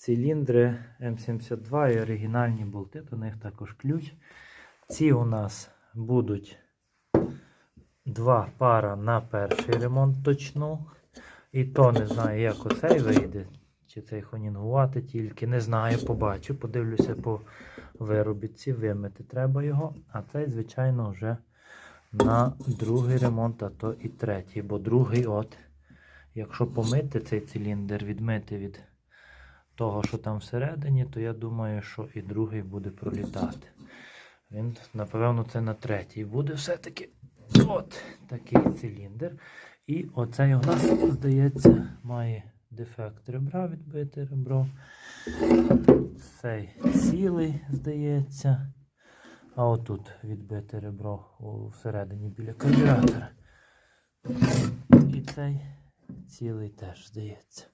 циліндри М72 і оригінальні болти, до них також ключ. Ці у нас будуть два пара на перший ремонт точну. І то не знаю, як оцей вийде. Чи цей хонінгувати тільки. Не знаю, побачу. Подивлюся по виробітці, вимити треба його. А цей, звичайно, вже на другий ремонт, а то і третій. Бо другий, от, якщо помити цей циліндр, відмити від того, що там всередині, то я думаю, що і другий буде пролітати. Він, напевно, це на третій буде все-таки. От такий циліндр. І оцей у нас, здається, має дефект ребра, відбите ребро. Цей цілий, здається. А отут відбите ребро всередині біля карбюратора. І цей цілий теж, здається.